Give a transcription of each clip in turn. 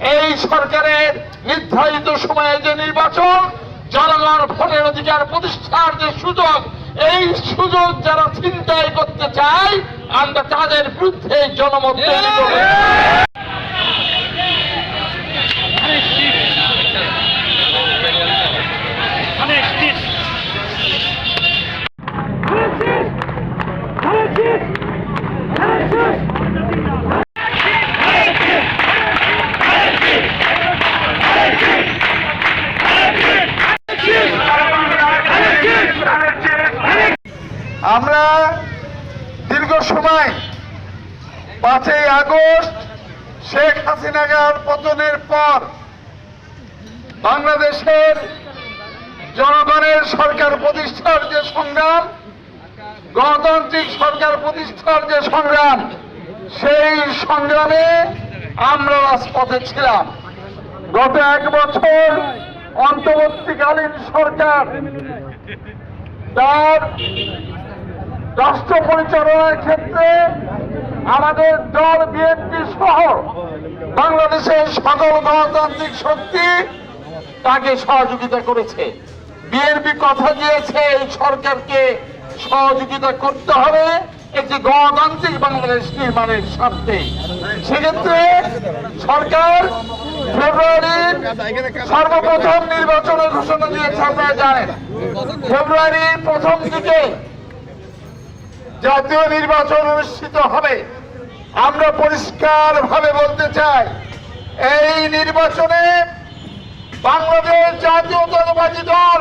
এই সরকারের নির্ধারিত সময়ে যে নির্বাচন জনগণ ভোটের অধিকার প্রতিষ্ঠার যে সুযোগ, এই সুযোগ যারা চিন্তায় করতে চায়, আমরা তাদের বিরুদ্ধে জনমত তৈরি করব। আমরা দীর্ঘ সময় পাঁচই আগস্ট শেখ হাসিনাগার পতনের পর বাংলাদেশের জনগণের সরকার প্রতিষ্ঠার যে সংগ্রাম, গণতান্ত্রিক সরকার প্রতিষ্ঠার যে সংগ্রাম, সেই সংগ্রামে আমরা রাজপথে ছিলাম। গত এক বছর অন্তর্বর্তীকালীন সরকার তার রাষ্ট্র পরিচালনার ক্ষেত্রে আমাদের দল, বিএনপি সহ বাংলাদেশের সকল গণতান্ত্রিক শক্তি তাকে সহযোগিতা করেছে। বিএনপি কথা দিয়েছে, এই সরকারকে সহযোগিতা করতে হবে, একটি গণতান্ত্রিক বাংলাদেশ নির্মাণের স্বার্থে। সেক্ষেত্রে সরকার ফেব্রুয়ারির সর্বপ্রথম নির্বাচনের ঘোষণা দিয়েছে, আপনারা জানেন। ফেব্রুয়ারির প্রথম দিকে জাতীয় নির্বাচন অনুষ্ঠিত হবে। আমরা পরিষ্কার ভাবে বলতে চাই, এই নির্বাচনে বাংলাদেশ জাতীয় জাতীয়তাবাদী দল,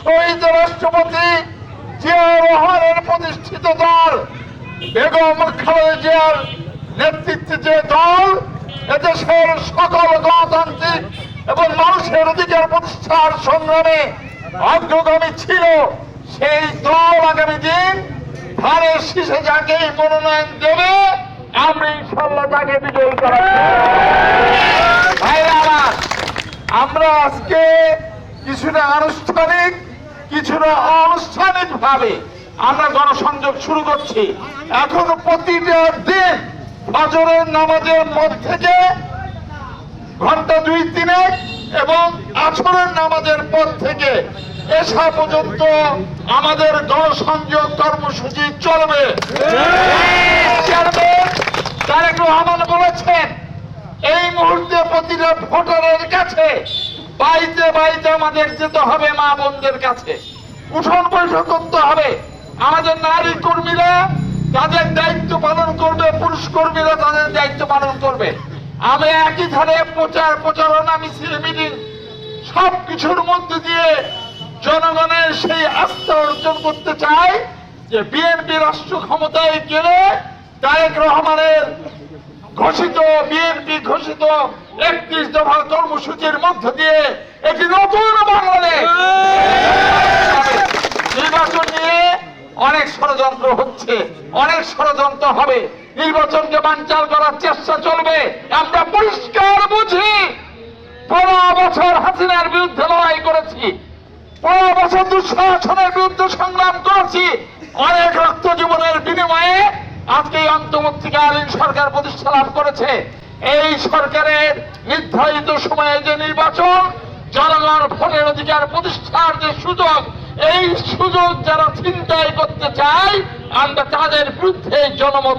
শহীদ রাষ্ট্রপতি জিয়া রহমানের প্রতিষ্ঠিত দল, বেগম খালেদা জিয়ার নেতৃত্বে যে দল, এদেশের সকল গণতান্ত্রিক এবং মানুষের অধিকার প্রতিষ্ঠার সংগ্রামে অগ্রগামী ছিল সেই দল আগামী দিন। ধানের শীষে যাকে মনোনয়ন দেবে আমরা ইনশাল্লাহ তাকে বিজয়ী করা আমার আজকে কিছুটা আনুষ্ঠানিক কিছুটা অনানুষ্ঠানিক ভাবে আমরা গণসংযোগ শুরু করছি। এখন প্রতিটা দিন ফজরের নামাজের পর থেকে ঘণ্টা দুই তিনে এবং আছরের নামাজের পর থেকে এসা পর্যন্ত আমাদের গণসংযোগ কর্মসূচি চলবে। রহমান বলেছেন, এই মুহূর্তে প্রতিটা ভোটারের কাছে বাড়িতে বাড়িতে আমাদের যেতে হবে মা বোনদের কাছে। উঠোন বৈঠক করতে হবে। আমাদের নারী কর্মীরা তাদের দায়িত্ব পালন করবে, পুরুষ কর্মীরা তাদের দায়িত্ব পালন করবে। আমরা একই ধারে প্রচার প্রচারণা, মিছিল মিটিং সব কিছুর মধ্যে দিয়ে জনগণের সেই আস্থা অর্জন করতে চাই যে বিএনপি রাষ্ট্র ক্ষমতায় গেলে তারেক রহমানের ঘোষিত, বিএনপি ঘোষিত একত্রিশ দফা কর্মসূচির মধ্য দিয়ে একটি নতুন বাংলাদেশ। নির্বাচন নিয়ে অনেক ষড়যন্ত্র হচ্ছে, অনেক ষড়যন্ত্র হবে। নির্বাচনকে বানচাল করার চেষ্টা চলবে, আমরা পরিষ্কার বুঝি। পনেরো বছর হাসিনার বিরুদ্ধে লড়াই করেছি পনেরো বছর দুঃশাসনের বিরুদ্ধে সংগ্রাম করেছি। অনেক রক্ত জীবনের বিনিময়ে আজকে এই সরকার প্রতিষ্ঠা লাভ করেছে। এই সরকারের নির্ধারিত সময়ে যে নির্বাচন, জনগণ ভোটের অধিকার প্রতিষ্ঠার যে সুযোগ, এই সুযোগ যারা চিন্তাই করতে চায়, আমরা তাদের বিরুদ্ধে জনমত